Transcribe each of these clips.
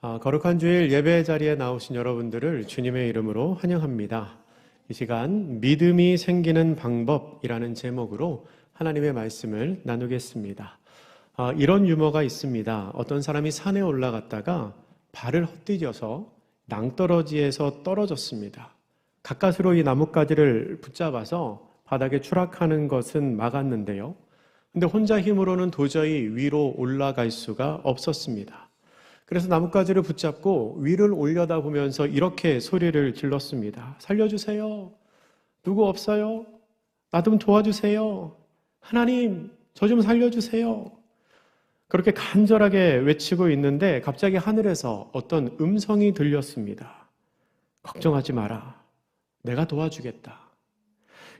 아, 거룩한 주일 예배 자리에 나오신 여러분들을 주님의 이름으로 환영합니다. 이 시간 믿음이 생기는 방법이라는 제목으로 하나님의 말씀을 나누겠습니다. 아, 이런 유머가 있습니다. 어떤 사람이 산에 올라갔다가 발을 헛디뎌서 낭떠러지에서 떨어졌습니다. 가까스로 이 나뭇가지를 붙잡아서 바닥에 추락하는 것은 막았는데요. 근데 혼자 힘으로는 도저히 위로 올라갈 수가 없었습니다. 그래서 나뭇가지를 붙잡고 위를 올려다 보면서 이렇게 소리를 질렀습니다. 살려주세요. 누구 없어요? 나 좀 도와주세요. 하나님, 저 좀 살려주세요. 그렇게 간절하게 외치고 있는데 갑자기 하늘에서 어떤 음성이 들렸습니다. 걱정하지 마라. 내가 도와주겠다.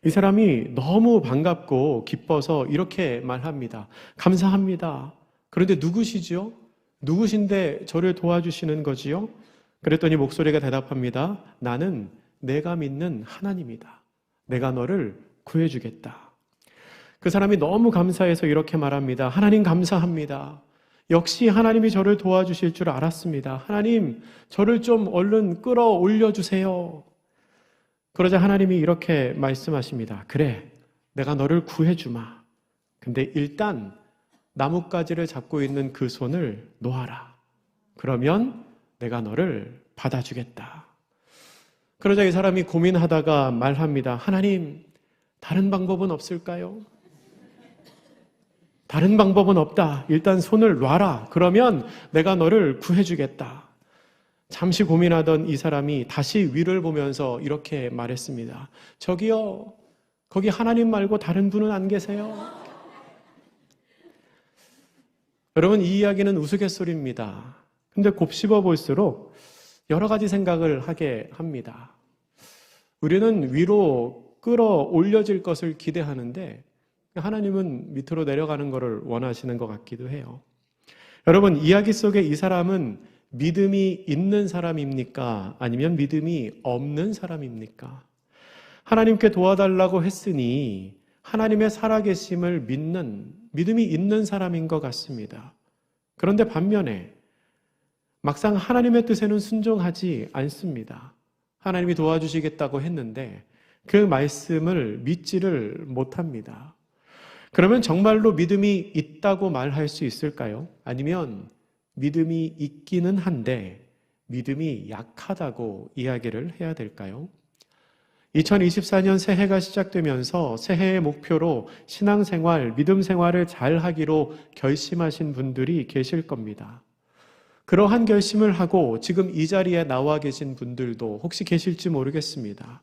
이 사람이 너무 반갑고 기뻐서 이렇게 말합니다. 감사합니다. 그런데 누구시지요? 누구신데 저를 도와주시는 거지요? 그랬더니 목소리가 대답합니다. 나는 내가 믿는 하나님이다. 내가 너를 구해주겠다. 그 사람이 너무 감사해서 이렇게 말합니다. 하나님 감사합니다. 역시 하나님이 저를 도와주실 줄 알았습니다. 하나님, 저를 좀 얼른 끌어올려 주세요. 그러자 하나님이 이렇게 말씀하십니다. 그래, 내가 너를 구해주마. 근데 일단 나뭇가지를 잡고 있는 그 손을 놓아라. 그러면 내가 너를 받아주겠다. 그러자 이 사람이 고민하다가 말합니다. 하나님, 다른 방법은 없을까요? 다른 방법은 없다. 일단 손을 놔라. 그러면 내가 너를 구해주겠다. 잠시 고민하던 이 사람이 다시 위를 보면서 이렇게 말했습니다. 저기요, 거기 하나님 말고 다른 분은 안 계세요? 여러분, 이 이야기는 우스갯소리입니다. 근데 곱씹어 볼수록 여러 가지 생각을 하게 합니다. 우리는 위로 끌어 올려질 것을 기대하는데 하나님은 밑으로 내려가는 것을 원하시는 것 같기도 해요. 여러분, 이야기 속에 이 사람은 믿음이 있는 사람입니까? 아니면 믿음이 없는 사람입니까? 하나님께 도와달라고 했으니 하나님의 살아계심을 믿는, 믿음이 있는 사람인 것 같습니다. 그런데 반면에 막상 하나님의 뜻에는 순종하지 않습니다. 하나님이 도와주시겠다고 했는데 그 말씀을 믿지를 못합니다. 그러면 정말로 믿음이 있다고 말할 수 있을까요? 아니면 믿음이 있기는 한데 믿음이 약하다고 이야기를 해야 될까요? 2024년 새해가 시작되면서 새해의 목표로 신앙생활, 믿음 생활을 잘 하기로 결심하신 분들이 계실 겁니다. 그러한 결심을 하고 지금 이 자리에 나와 계신 분들도 혹시 계실지 모르겠습니다.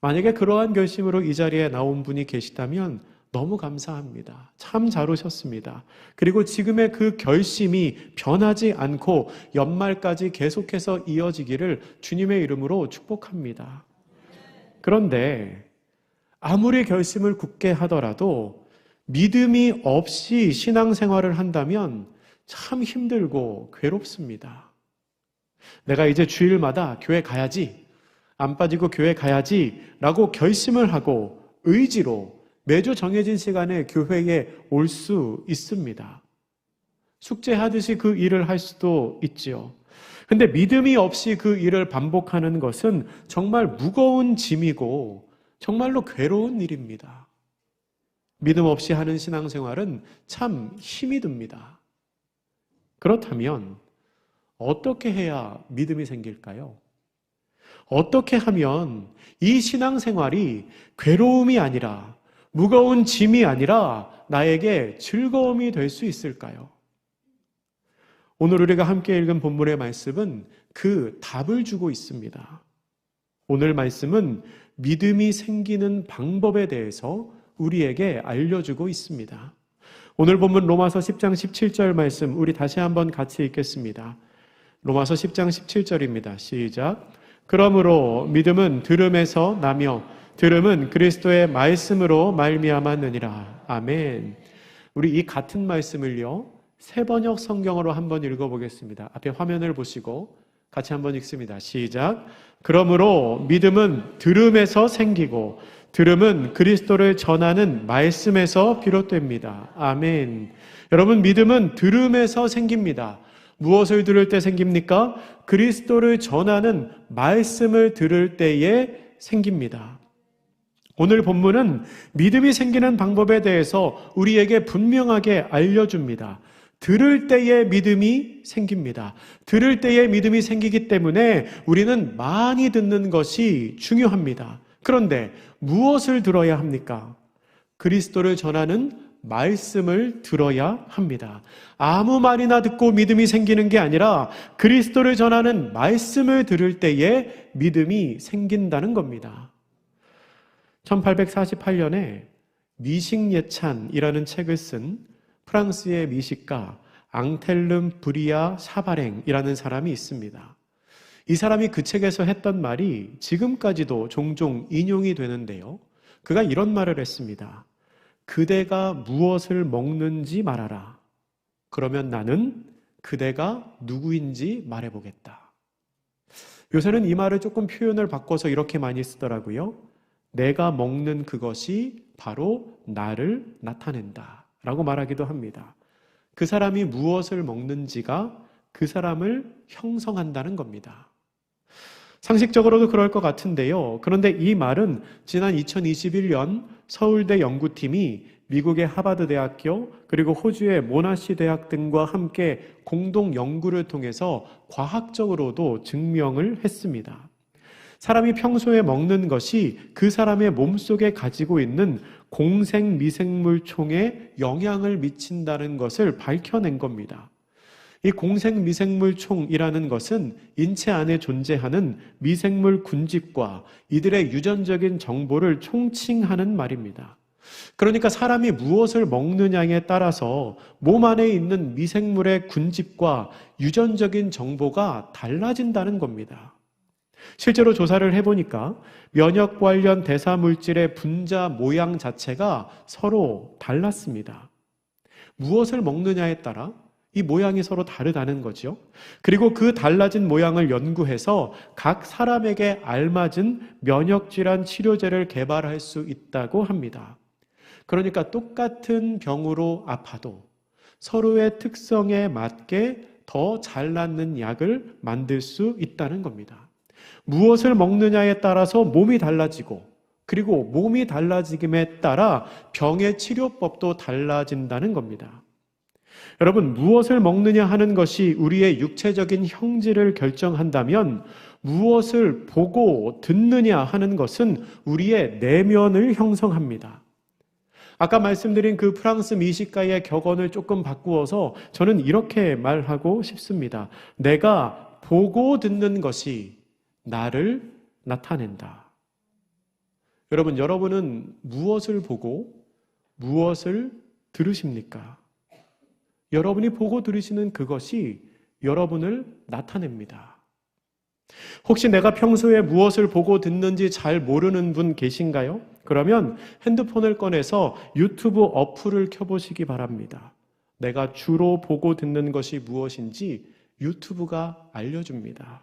만약에 그러한 결심으로 이 자리에 나온 분이 계시다면 너무 감사합니다. 참 잘 오셨습니다. 그리고 지금의 그 결심이 변하지 않고 연말까지 계속해서 이어지기를 주님의 이름으로 축복합니다. 그런데 아무리 결심을 굳게 하더라도 믿음이 없이 신앙생활을 한다면 참 힘들고 괴롭습니다. 내가 이제 주일마다 교회 가야지, 안 빠지고 교회 가야지 라고 결심을 하고 의지로 매주 정해진 시간에 교회에 올 수 있습니다. 숙제하듯이 그 일을 할 수도 있지요. 근데 믿음이 없이 그 일을 반복하는 것은 정말 무거운 짐이고 정말로 괴로운 일입니다. 믿음 없이 하는 신앙생활은 참 힘이 듭니다. 그렇다면 어떻게 해야 믿음이 생길까요? 어떻게 하면 이 신앙생활이 괴로움이 아니라 무거운 짐이 아니라 나에게 즐거움이 될 수 있을까요? 오늘 우리가 함께 읽은 본문의 말씀은 그 답을 주고 있습니다. 오늘 말씀은 믿음이 생기는 방법에 대해서 우리에게 알려주고 있습니다. 오늘 본문 로마서 10장 17절 말씀 우리 다시 한번 같이 읽겠습니다. 로마서 10장 17절입니다. 시작. 그러므로 믿음은 들음에서 나며 들음은 그리스도의 말씀으로 말미암았느니라. 아멘. 우리 이 같은 말씀을요. 새 번역 성경으로 한번 읽어보겠습니다. 앞에 화면을 보시고 같이 한번 읽습니다. 시작. 그러므로 믿음은 들음에서 생기고 들음은 그리스도를 전하는 말씀에서 비롯됩니다. 아멘. 여러분 믿음은 들음에서 생깁니다. 무엇을 들을 때 생깁니까? 그리스도를 전하는 말씀을 들을 때에 생깁니다. 오늘 본문은 믿음이 생기는 방법에 대해서 우리에게 분명하게 알려줍니다. 들을 때에 믿음이 생깁니다. 들을 때에 믿음이 생기기 때문에 우리는 많이 듣는 것이 중요합니다. 그런데 무엇을 들어야 합니까? 그리스도를 전하는 말씀을 들어야 합니다. 아무 말이나 듣고 믿음이 생기는 게 아니라 그리스도를 전하는 말씀을 들을 때에 믿음이 생긴다는 겁니다. 1848년에 미식예찬이라는 책을 쓴 프랑스의 미식가 앙텔름 브리아 샤바랭이라는 사람이 있습니다. 이 사람이 그 책에서 했던 말이 지금까지도 종종 인용이 되는데요. 그가 이런 말을 했습니다. 그대가 무엇을 먹는지 말하라. 그러면 나는 그대가 누구인지 말해보겠다. 요새는 이 말을 조금 표현을 바꿔서 이렇게 많이 쓰더라고요. 내가 먹는 그것이 바로 나를 나타낸다. 라고 말하기도 합니다. 그 사람이 무엇을 먹는지가 그 사람을 형성한다는 겁니다. 상식적으로도 그럴 것 같은데요. 그런데 이 말은 지난 2021년 서울대 연구팀이 미국의 하버드 대학교 그리고 호주의 모나시 대학 등과 함께 공동 연구를 통해서 과학적으로도 증명을 했습니다. 사람이 평소에 먹는 것이 그 사람의 몸속에 가지고 있는 공생 미생물 총에 영향을 미친다는 것을 밝혀낸 겁니다. 이 공생 미생물 총이라는 것은 인체 안에 존재하는 미생물 군집과 이들의 유전적인 정보를 총칭하는 말입니다. 그러니까 사람이 무엇을 먹느냐에 따라서 몸 안에 있는 미생물의 군집과 유전적인 정보가 달라진다는 겁니다. 실제로 조사를 해보니까 면역 관련 대사 물질의 분자 모양 자체가 서로 달랐습니다. 무엇을 먹느냐에 따라 이 모양이 서로 다르다는 거죠. 그리고 그 달라진 모양을 연구해서 각 사람에게 알맞은 면역질환 치료제를 개발할 수 있다고 합니다. 그러니까 똑같은 병으로 아파도 서로의 특성에 맞게 더 잘 낫는 약을 만들 수 있다는 겁니다. 무엇을 먹느냐에 따라서 몸이 달라지고 그리고 몸이 달라지김에 따라 병의 치료법도 달라진다는 겁니다. 여러분, 무엇을 먹느냐 하는 것이 우리의 육체적인 형질을 결정한다면 무엇을 보고 듣느냐 하는 것은 우리의 내면을 형성합니다. 아까 말씀드린 그 프랑스 미식가의 격언을 조금 바꾸어서 저는 이렇게 말하고 싶습니다. 내가 보고 듣는 것이 나를 나타낸다. 여러분, 여러분은 무엇을 보고 무엇을 들으십니까? 여러분이 보고 들으시는 그것이 여러분을 나타냅니다. 혹시 내가 평소에 무엇을 보고 듣는지 잘 모르는 분 계신가요? 그러면 핸드폰을 꺼내서 유튜브 어플을 켜보시기 바랍니다. 내가 주로 보고 듣는 것이 무엇인지 유튜브가 알려줍니다.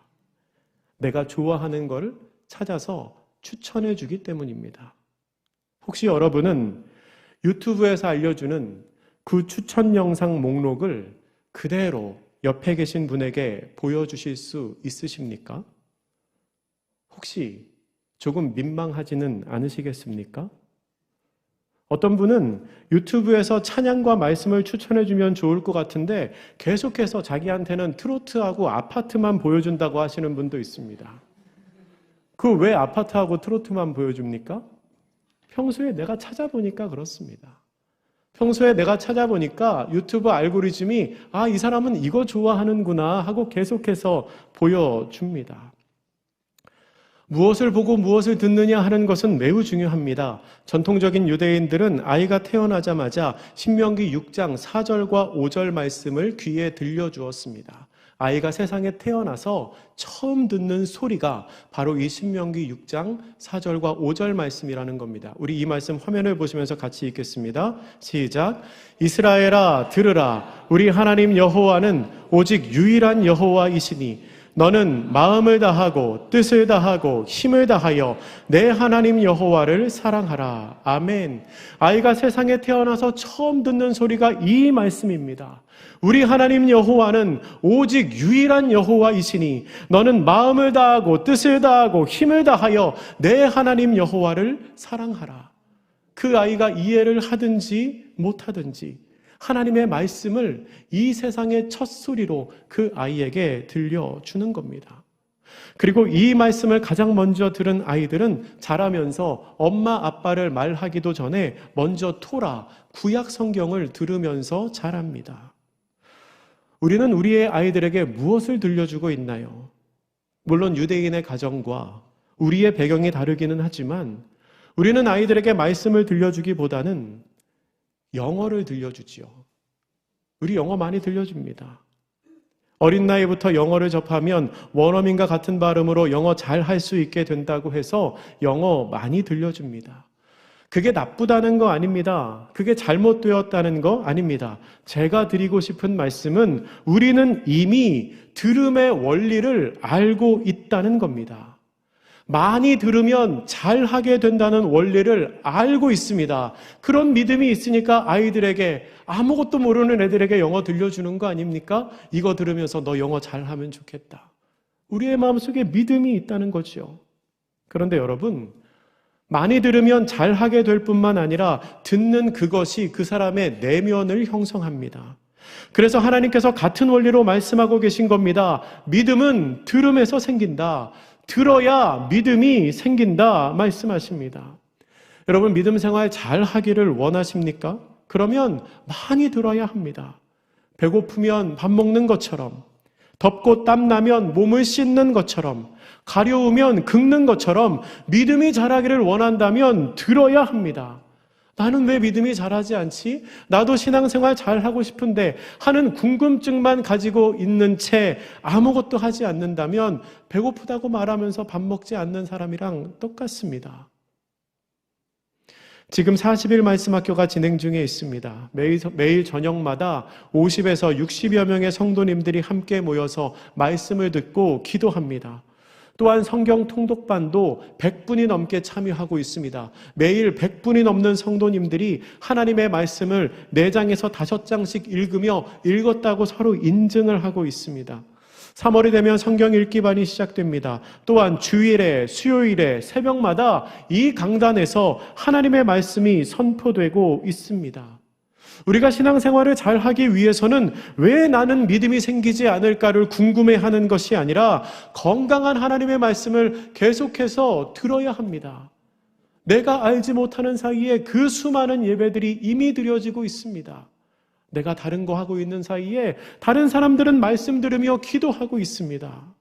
내가 좋아하는 걸 찾아서 추천해 주기 때문입니다. 혹시 여러분은 유튜브에서 알려주는 그 추천 영상 목록을 그대로 옆에 계신 분에게 보여주실 수 있으십니까? 혹시 조금 민망하지는 않으시겠습니까? 어떤 분은 유튜브에서 찬양과 말씀을 추천해주면 좋을 것 같은데 계속해서 자기한테는 트로트하고 아파트만 보여준다고 하시는 분도 있습니다. 그 왜 아파트하고 트로트만 보여줍니까? 평소에 내가 찾아보니까 그렇습니다. 평소에 내가 찾아보니까 유튜브 알고리즘이 아, 이 사람은 이거 좋아하는구나 하고 계속해서 보여줍니다. 무엇을 보고 무엇을 듣느냐 하는 것은 매우 중요합니다. 전통적인 유대인들은 아이가 태어나자마자 신명기 6장 4절과 5절 말씀을 귀에 들려주었습니다. 아이가 세상에 태어나서 처음 듣는 소리가 바로 이 신명기 6장 4절과 5절 말씀이라는 겁니다. 우리 이 말씀 화면을 보시면서 같이 읽겠습니다. 시작. 이스라엘아 들으라 우리 하나님 여호와는 오직 유일한 여호와이시니 너는 마음을 다하고 뜻을 다하고 힘을 다하여 내 하나님 여호와를 사랑하라. 아멘. 아이가 세상에 태어나서 처음 듣는 소리가 이 말씀입니다. 우리 하나님 여호와는 오직 유일한 여호와이시니 너는 마음을 다하고 뜻을 다하고 힘을 다하여 내 하나님 여호와를 사랑하라. 그 아이가 이해를 하든지 못하든지 하나님의 말씀을 이 세상의 첫 소리로 그 아이에게 들려주는 겁니다. 그리고 이 말씀을 가장 먼저 들은 아이들은 자라면서 엄마 아빠를 말하기도 전에 먼저 토라, 구약 성경을 들으면서 자랍니다. 우리는 우리의 아이들에게 무엇을 들려주고 있나요? 물론 유대인의 가정과 우리의 배경이 다르기는 하지만 우리는 아이들에게 말씀을 들려주기보다는 영어를 들려주지요. 우리 영어 많이 들려줍니다. 어린 나이부터 영어를 접하면 원어민과 같은 발음으로 영어 잘 할 수 있게 된다고 해서 영어 많이 들려줍니다. 그게 나쁘다는 거 아닙니다. 그게 잘못되었다는 거 아닙니다. 제가 드리고 싶은 말씀은 우리는 이미 들음의 원리를 알고 있다는 겁니다. 많이 들으면 잘 하게 된다는 원리를 알고 있습니다. 그런 믿음이 있으니까 아이들에게 아무것도 모르는 애들에게 영어 들려주는 거 아닙니까? 이거 들으면서 너 영어 잘하면 좋겠다. 우리의 마음속에 믿음이 있다는 거죠. 그런데 여러분, 많이 들으면 잘 하게 될 뿐만 아니라 듣는 그것이 그 사람의 내면을 형성합니다. 그래서 하나님께서 같은 원리로 말씀하고 계신 겁니다. 믿음은 들음에서 생긴다. 들어야 믿음이 생긴다 말씀하십니다. 여러분 믿음 생활 잘 하기를 원하십니까? 그러면 많이 들어야 합니다. 배고프면 밥 먹는 것처럼 덥고 땀나면 몸을 씻는 것처럼 가려우면 긁는 것처럼 믿음이 자라기를 원한다면 들어야 합니다. 나는 왜 믿음이 잘하지 않지? 나도 신앙생활 잘 하고 싶은데 하는 궁금증만 가지고 있는 채 아무것도 하지 않는다면 배고프다고 말하면서 밥 먹지 않는 사람이랑 똑같습니다. 지금 40일 말씀 학교가 진행 중에 있습니다. 매일, 매일 저녁마다 50에서 60여 명의 성도님들이 함께 모여서 말씀을 듣고 기도합니다. 또한 성경 통독반도 100분이 넘게 참여하고 있습니다. 매일 100분이 넘는 성도님들이 하나님의 말씀을 4장에서 5장씩 읽으며 읽었다고 서로 인증을 하고 있습니다. 3월이 되면 성경 읽기반이 시작됩니다. 또한 주일에, 수요일에, 새벽마다 이 강단에서 하나님의 말씀이 선포되고 있습니다. 우리가 신앙생활을 잘 하기 위해서는 왜 나는 믿음이 생기지 않을까를 궁금해 하는 것이 아니라 건강한 하나님의 말씀을 계속해서 들어야 합니다. 내가 알지 못하는 사이에 그 수많은 예배들이 이미 드려지고 있습니다. 내가 다른 거 하고 있는 사이에 다른 사람들은 말씀 들으며 기도하고 있습니다.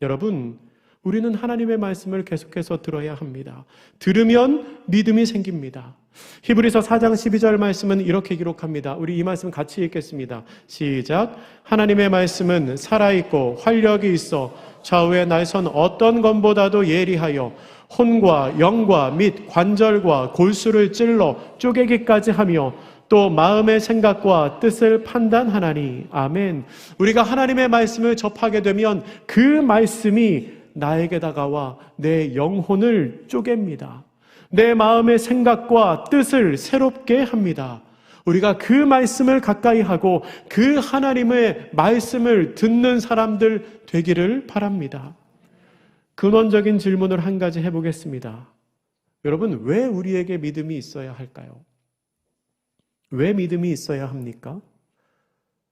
여러분, 우리는 하나님의 말씀을 계속해서 들어야 합니다. 들으면 믿음이 생깁니다. 히브리서 4장 12절 말씀은 이렇게 기록합니다. 우리 이 말씀 같이 읽겠습니다. 시작. 하나님의 말씀은 살아있고 활력이 있어 좌우의 날선 어떤 것보다도 예리하여 혼과 영과 및 관절과 골수를 찔러 쪼개기까지 하며 또 마음의 생각과 뜻을 판단하나니 아멘. 우리가 하나님의 말씀을 접하게 되면 그 말씀이 나에게 다가와 내 영혼을 쪼갭니다. 내 마음의 생각과 뜻을 새롭게 합니다. 우리가 그 말씀을 가까이 하고 그 하나님의 말씀을 듣는 사람들 되기를 바랍니다. 근원적인 질문을 한 가지 해보겠습니다. 여러분, 왜 우리에게 믿음이 있어야 할까요? 왜 믿음이 있어야 합니까?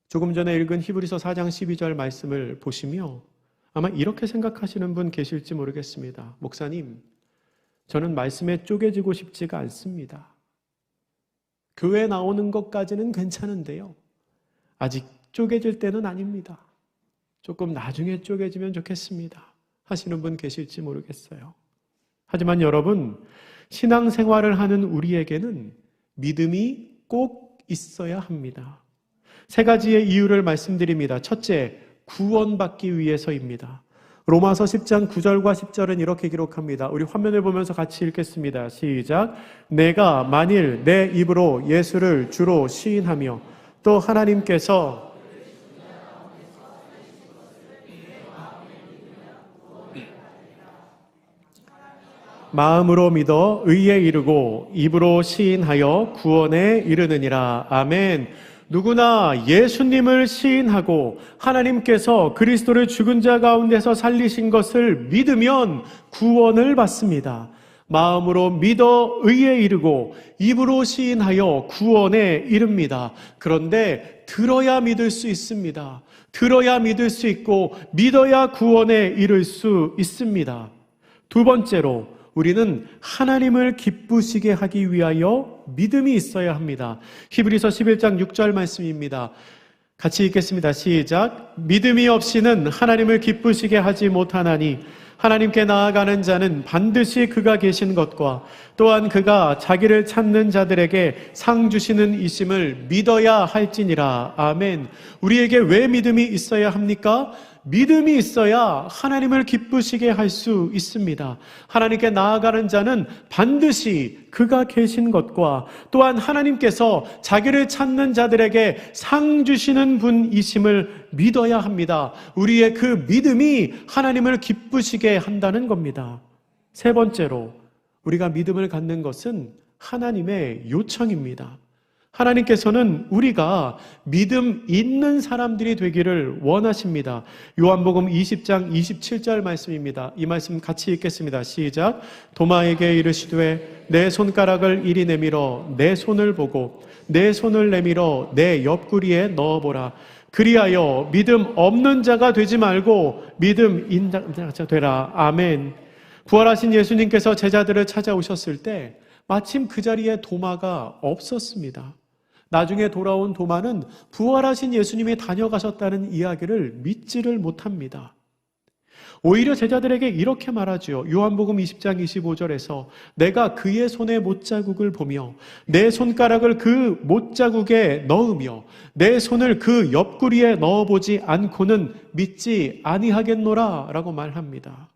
조금 전에 읽은 히브리서 4장 12절 말씀을 보시며 아마 이렇게 생각하시는 분 계실지 모르겠습니다. 목사님, 저는 말씀에 쪼개지고 싶지가 않습니다. 교회 나오는 것까지는 괜찮은데요. 아직 쪼개질 때는 아닙니다. 조금 나중에 쪼개지면 좋겠습니다. 하시는 분 계실지 모르겠어요. 하지만 여러분, 신앙생활을 하는 우리에게는 믿음이 꼭 있어야 합니다. 세 가지의 이유를 말씀드립니다. 첫째, 구원받기 위해서입니다. 로마서 10장 9절과 10절은 이렇게 기록합니다. 우리 화면을 보면서 같이 읽겠습니다. 시작. 내가 만일 내 입으로 예수를 주로 시인하며 또 하나님께서 마음으로 믿어 의에 이르고 입으로 시인하여 구원에 이르느니라. 아멘. 누구나 예수님을 시인하고 하나님께서 그리스도를 죽은 자 가운데서 살리신 것을 믿으면 구원을 받습니다. 마음으로 믿어 의에 이르고 입으로 시인하여 구원에 이릅니다. 그런데 들어야 믿을 수 있습니다. 들어야 믿을 수 있고 믿어야 구원에 이를 수 있습니다. 두 번째로 우리는 하나님을 기쁘시게 하기 위하여 믿음이 있어야 합니다. 히브리서 11장 6절 말씀입니다. 같이 읽겠습니다. 시작. 믿음이 없이는 하나님을 기쁘시게 하지 못하나니 하나님께 나아가는 자는 반드시 그가 계신 것과 또한 그가 자기를 찾는 자들에게 상 주시는 이심을 믿어야 할지니라. 아멘. 우리에게 왜 믿음이 있어야 합니까? 믿음이 있어야 하나님을 기쁘시게 할 수 있습니다. 하나님께 나아가는 자는 반드시 그가 계신 것과 또한 하나님께서 자기를 찾는 자들에게 상 주시는 분이심을 믿어야 합니다. 우리의 그 믿음이 하나님을 기쁘시게 한다는 겁니다. 세 번째로 우리가 믿음을 갖는 것은 하나님의 요청입니다. 하나님께서는 우리가 믿음 있는 사람들이 되기를 원하십니다. 요한복음 20장 27절 말씀입니다. 이 말씀 같이 읽겠습니다. 시작. 도마에게 이르시되 내 손가락을 이리 내밀어 내 손을 보고 내 손을 내밀어 내 옆구리에 넣어보라. 그리하여 믿음 없는 자가 되지 말고 믿음 있는 자가 되라. 아멘. 부활하신 예수님께서 제자들을 찾아오셨을 때 마침 그 자리에 도마가 없었습니다. 나중에 돌아온 도마는 부활하신 예수님이 다녀가셨다는 이야기를 믿지를 못합니다. 오히려 제자들에게 이렇게 말하지요. 요한복음 20장 25절에서 내가 그의 손에 못자국을 보며 내 손가락을 그 못자국에 넣으며 내 손을 그 옆구리에 넣어보지 않고는 믿지 아니하겠노라 라고 말합니다.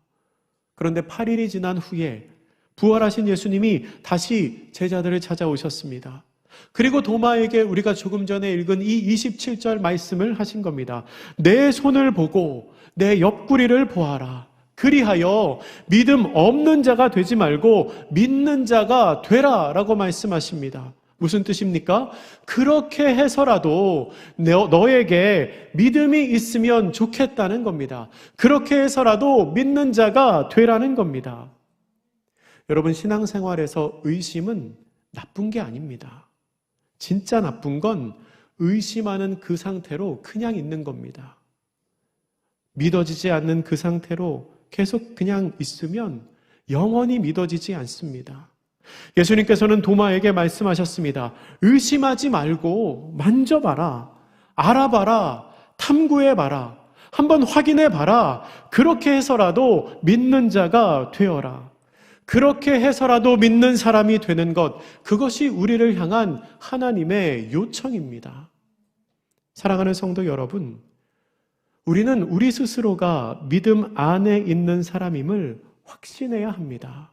그런데 8일이 지난 후에 부활하신 예수님이 다시 제자들을 찾아오셨습니다. 그리고 도마에게 우리가 조금 전에 읽은 이 27절 말씀을 하신 겁니다. 내 손을 보고 내 옆구리를 보아라. 그리하여 믿음 없는 자가 되지 말고 믿는 자가 되라 라고 말씀하십니다. 무슨 뜻입니까? 그렇게 해서라도 너에게 믿음이 있으면 좋겠다는 겁니다. 그렇게 해서라도 믿는 자가 되라는 겁니다. 여러분, 신앙생활에서 의심은 나쁜 게 아닙니다. 진짜 나쁜 건 의심하는 그 상태로 그냥 있는 겁니다. 믿어지지 않는 그 상태로 계속 그냥 있으면 영원히 믿어지지 않습니다. 예수님께서는 도마에게 말씀하셨습니다. 의심하지 말고 만져봐라. 알아봐라. 탐구해봐라. 한번 확인해봐라. 그렇게 해서라도 믿는 자가 되어라. 그렇게 해서라도 믿는 사람이 되는 것, 그것이 우리를 향한 하나님의 요청입니다. 사랑하는 성도 여러분, 우리는 우리 스스로가 믿음 안에 있는 사람임을 확신해야 합니다.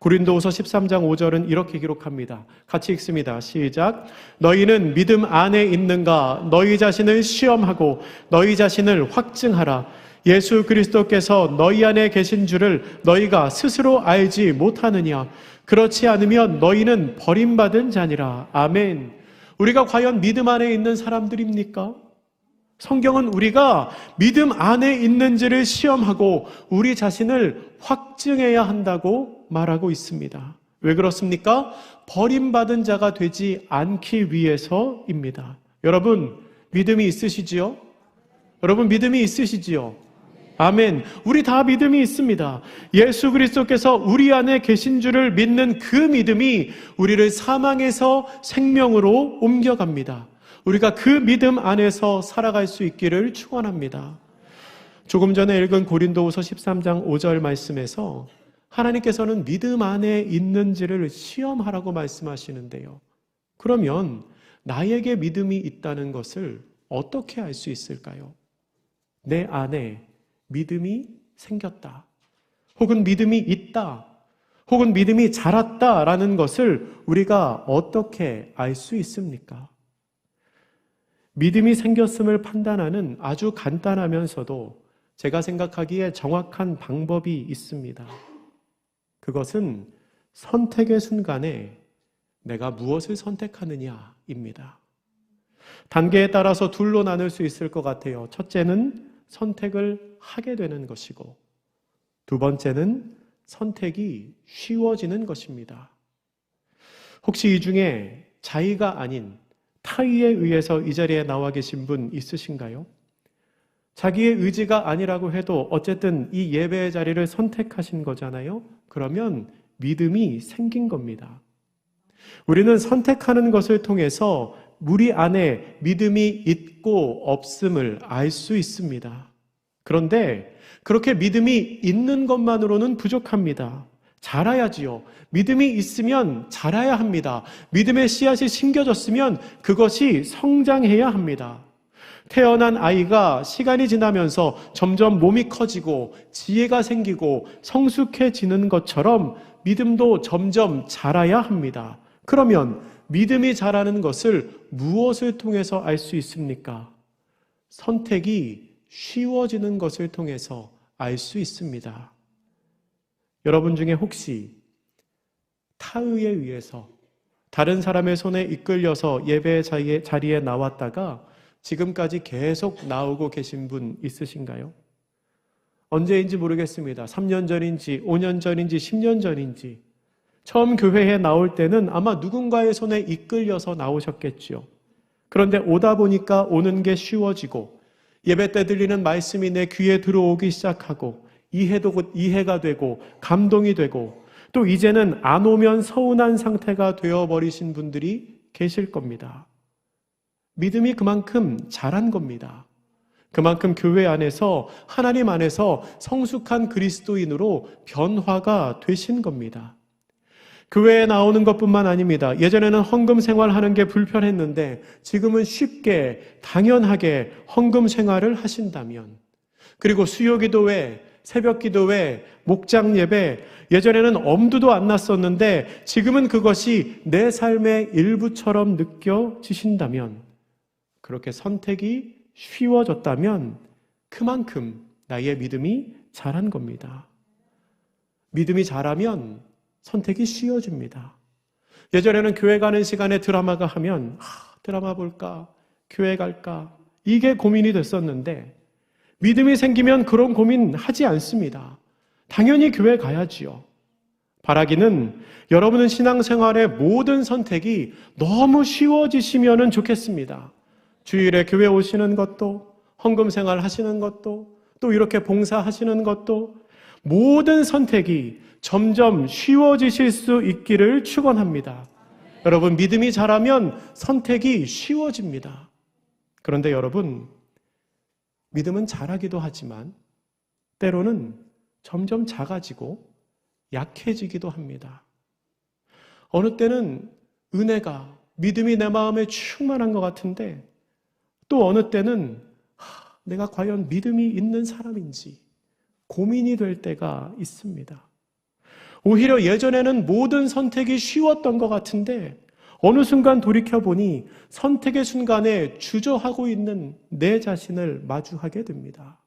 고린도후서 13장 5절은 이렇게 기록합니다. 같이 읽습니다. 시작. 너희는 믿음 안에 있는가? 너희 자신을 시험하고 너희 자신을 확증하라. 예수 그리스도께서 너희 안에 계신 줄을 너희가 스스로 알지 못하느냐? 그렇지 않으면 너희는 버림받은 자니라. 아멘. 우리가 과연 믿음 안에 있는 사람들입니까? 성경은 우리가 믿음 안에 있는지를 시험하고 우리 자신을 확증해야 한다고 말하고 있습니다. 왜 그렇습니까? 버림받은 자가 되지 않기 위해서입니다. 여러분, 믿음이 있으시지요? 여러분, 믿음이 있으시지요? 아멘. 우리 다 믿음이 있습니다. 예수 그리스도께서 우리 안에 계신 줄을 믿는 그 믿음이 우리를 사망에서 생명으로 옮겨갑니다. 우리가 그 믿음 안에서 살아갈 수 있기를 축원합니다. 조금 전에 읽은 고린도후서 13장 5절 말씀에서 하나님께서는 믿음 안에 있는지를 시험하라고 말씀하시는데요. 그러면 나에게 믿음이 있다는 것을 어떻게 알 수 있을까요? 내 안에 믿음이 생겼다. 혹은 믿음이 있다. 혹은 믿음이 자랐다라는 것을 우리가 어떻게 알 수 있습니까? 믿음이 생겼음을 판단하는 아주 간단하면서도 제가 생각하기에 정확한 방법이 있습니다. 그것은 선택의 순간에 내가 무엇을 선택하느냐입니다. 단계에 따라서 둘로 나눌 수 있을 것 같아요. 첫째는 선택을 하게 되는 것이고, 두 번째는 선택이 쉬워지는 것입니다. 혹시 이 중에 자의가 아닌 타의에 의해서 이 자리에 나와 계신 분 있으신가요? 자기의 의지가 아니라고 해도 어쨌든 이 예배의 자리를 선택하신 거잖아요? 그러면 믿음이 생긴 겁니다. 우리는 선택하는 것을 통해서 우리 안에 믿음이 있고 없음을 알 수 있습니다. 그런데 그렇게 믿음이 있는 것만으로는 부족합니다. 자라야지요. 믿음이 있으면 자라야 합니다. 믿음의 씨앗이 심겨졌으면 그것이 성장해야 합니다. 태어난 아이가 시간이 지나면서 점점 몸이 커지고 지혜가 생기고 성숙해지는 것처럼 믿음도 점점 자라야 합니다. 그러면 믿음이 자라는 것을 무엇을 통해서 알 수 있습니까? 선택이 쉬워지는 것을 통해서 알 수 있습니다. 여러분 중에 혹시 타의에 의해서 다른 사람의 손에 이끌려서 예배 자리에 나왔다가 지금까지 계속 나오고 계신 분 있으신가요? 언제인지 모르겠습니다. 3년 전인지, 5년 전인지, 10년 전인지. 처음 교회에 나올 때는 아마 누군가의 손에 이끌려서 나오셨겠지요. 그런데 오다 보니까 오는 게 쉬워지고 예배 때 들리는 말씀이 내 귀에 들어오기 시작하고 이해도 이해가 되고 감동이 되고 또 이제는 안 오면 서운한 상태가 되어 버리신 분들이 계실 겁니다. 믿음이 그만큼 잘한 겁니다. 그만큼 교회 안에서 하나님 안에서 성숙한 그리스도인으로 변화가 되신 겁니다. 교회에 나오는 것뿐만 아닙니다. 예전에는 헌금 생활하는 게 불편했는데 지금은 쉽게 당연하게 헌금 생활을 하신다면 그리고 수요 기도회, 새벽 기도회, 목장 예배 예전에는 엄두도 안 났었는데 지금은 그것이 내 삶의 일부처럼 느껴지신다면 그렇게 선택이 쉬워졌다면 그만큼 나의 믿음이 자란 겁니다. 믿음이 자라면 선택이 쉬워집니다. 예전에는 교회 가는 시간에 드라마가 하면 아, 드라마 볼까? 교회 갈까? 이게 고민이 됐었는데 믿음이 생기면 그런 고민 하지 않습니다. 당연히 교회 가야지요. 바라기는 여러분은 신앙생활의 모든 선택이 너무 쉬워지시면 좋겠습니다. 주일에 교회 오시는 것도, 헌금 생활 하시는 것도, 또 이렇게 봉사하시는 것도 모든 선택이 점점 쉬워지실 수 있기를 축원합니다. 여러분 믿음이 자라면 선택이 쉬워집니다. 그런데 여러분 믿음은 자라기도 하지만 때로는 점점 작아지고 약해지기도 합니다. 어느 때는 은혜가 믿음이 내 마음에 충만한 것 같은데 또 어느 때는 내가 과연 믿음이 있는 사람인지 고민이 될 때가 있습니다. 오히려 예전에는 모든 선택이 쉬웠던 것 같은데 어느 순간 돌이켜보니 선택의 순간에 주저하고 있는 내 자신을 마주하게 됩니다.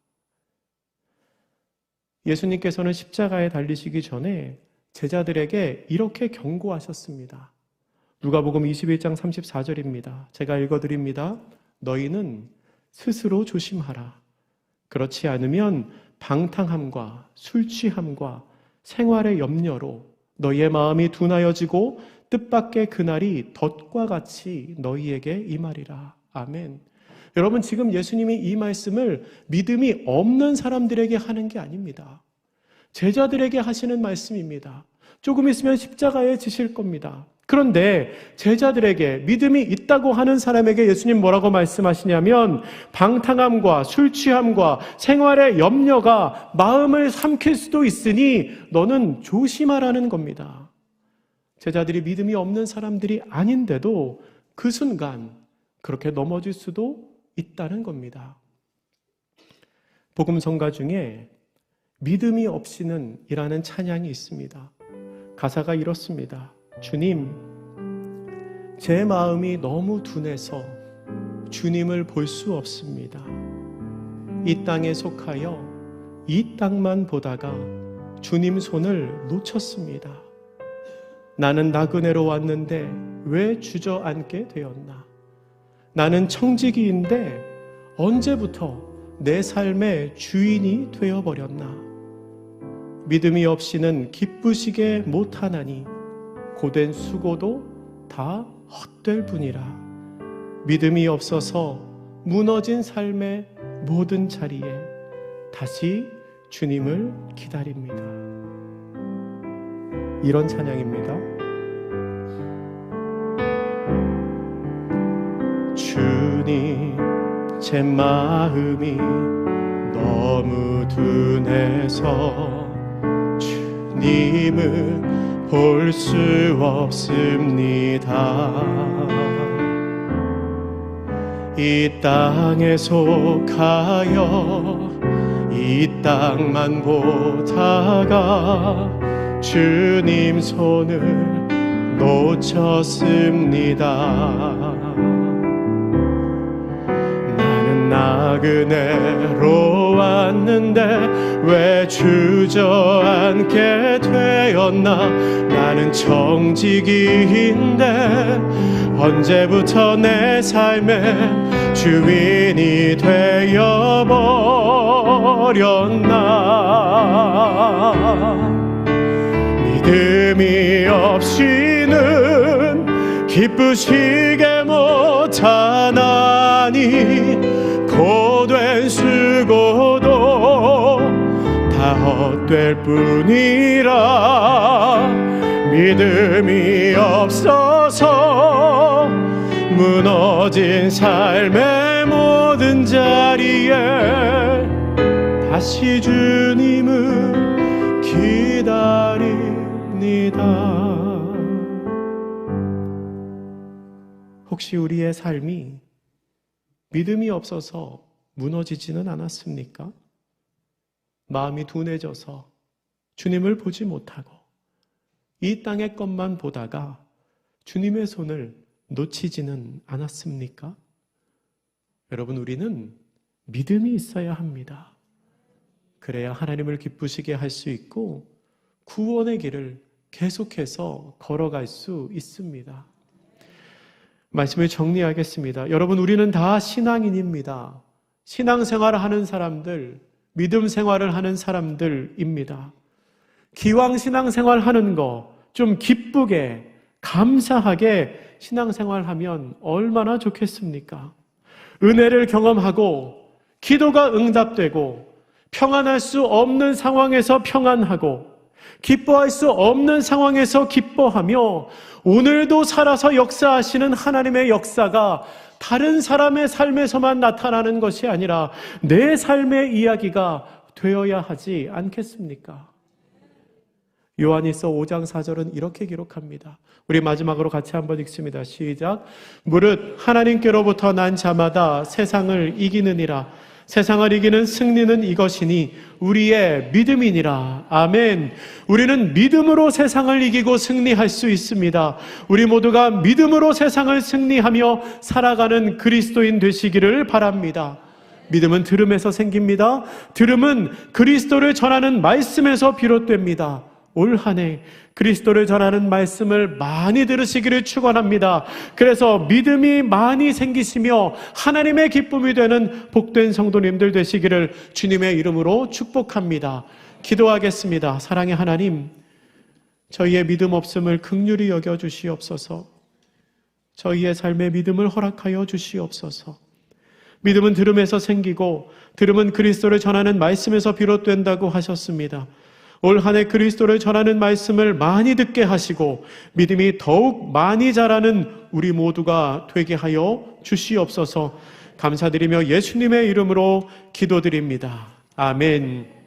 예수님께서는 십자가에 달리시기 전에 제자들에게 이렇게 경고하셨습니다. 누가복음 21장 34절입니다. 제가 읽어드립니다. 너희는 스스로 조심하라. 그렇지 않으면 방탕함과 술 취함과 생활의 염려로 너희의 마음이 둔하여지고 뜻밖의 그날이 덫과 같이 너희에게 임하리라. 아멘. 여러분 지금 예수님이 이 말씀을 믿음이 없는 사람들에게 하는 게 아닙니다. 제자들에게 하시는 말씀입니다. 조금 있으면 십자가에 지실 겁니다. 그런데 제자들에게 믿음이 있다고 하는 사람에게 예수님 뭐라고 말씀하시냐면 방탕함과 술 취함과 생활의 염려가 마음을 삼킬 수도 있으니 너는 조심하라는 겁니다. 제자들이 믿음이 없는 사람들이 아닌데도 그 순간 그렇게 넘어질 수도 있다는 겁니다. 복음 성가 중에 믿음이 없이는 이라는 찬양이 있습니다. 가사가 이렇습니다. 주님, 제 마음이 너무 둔해서 주님을 볼 수 없습니다. 이 땅에 속하여 이 땅만 보다가 주님 손을 놓쳤습니다. 나는 나그네로 왔는데 왜 주저앉게 되었나? 나는 청지기인데 언제부터 내 삶의 주인이 되어버렸나? 믿음이 없이는 기쁘시게 못하나니 고된 수고도 다 헛될 뿐이라. 믿음이 없어서 무너진 삶의 모든 자리에 다시 주님을 기다립니다. 이런 찬양입니다. 주님, 제 마음이 너무 둔해서 주님을 볼 수 없습니다. 이 땅에 속하여 이 땅만 보다가 주님 손을 놓쳤습니다. 나그네로 왔는데 왜 주저앉게 되었나? 나는 정직인데 언제부터 내 삶의 주인이 되어버렸나? 믿음이 없이는 기쁘시게 못하나니 고된 수고도 다 헛될 뿐이라 믿음이 없어서 무너진 삶의 모든 자리에 다시 주님을 기다립니다. 혹시 우리의 삶이 믿음이 없어서 무너지지는 않았습니까? 마음이 둔해져서 주님을 보지 못하고 이 땅의 것만 보다가 주님의 손을 놓치지는 않았습니까? 여러분, 우리는 믿음이 있어야 합니다. 그래야 하나님을 기쁘시게 할 수 있고 구원의 길을 계속해서 걸어갈 수 있습니다. 말씀을 정리하겠습니다. 여러분, 우리는 다 신앙인입니다. 신앙생활을 하는 사람들, 믿음 생활을 하는 사람들입니다. 기왕 신앙생활 하는 거 좀 기쁘게, 감사하게 신앙생활 하면 얼마나 좋겠습니까? 은혜를 경험하고, 기도가 응답되고, 평안할 수 없는 상황에서 평안하고, 기뻐할 수 없는 상황에서 기뻐하며, 오늘도 살아서 역사하시는 하나님의 역사가 다른 사람의 삶에서만 나타나는 것이 아니라 내 삶의 이야기가 되어야 하지 않겠습니까? 요한일서 5장 4절은 이렇게 기록합니다. 우리 마지막으로 같이 한번 읽습니다. 시작. 무릇 하나님께로부터 난 자마다 세상을 이기느니라. 세상을 이기는 승리는 이것이니 우리의 믿음이니라. 아멘. 우리는 믿음으로 세상을 이기고 승리할 수 있습니다. 우리 모두가 믿음으로 세상을 승리하며 살아가는 그리스도인 되시기를 바랍니다. 믿음은 들음에서 생깁니다. 들음은 그리스도를 전하는 말씀에서 비롯됩니다. 올 한해 그리스도를 전하는 말씀을 많이 들으시기를 축원합니다. 그래서 믿음이 많이 생기시며 하나님의 기쁨이 되는 복된 성도님들 되시기를 주님의 이름으로 축복합니다. 기도하겠습니다. 사랑의 하나님, 저희의 믿음 없음을 극률히 여겨 주시옵소서. 저희의 삶의 믿음을 허락하여 주시옵소서. 믿음은 들음에서 생기고 들음은 그리스도를 전하는 말씀에서 비롯된다고 하셨습니다. 올 한 해 그리스도를 전하는 말씀을 많이 듣게 하시고 믿음이 더욱 많이 자라는 우리 모두가 되게 하여 주시옵소서 감사드리며 예수님의 이름으로 기도드립니다. 아멘.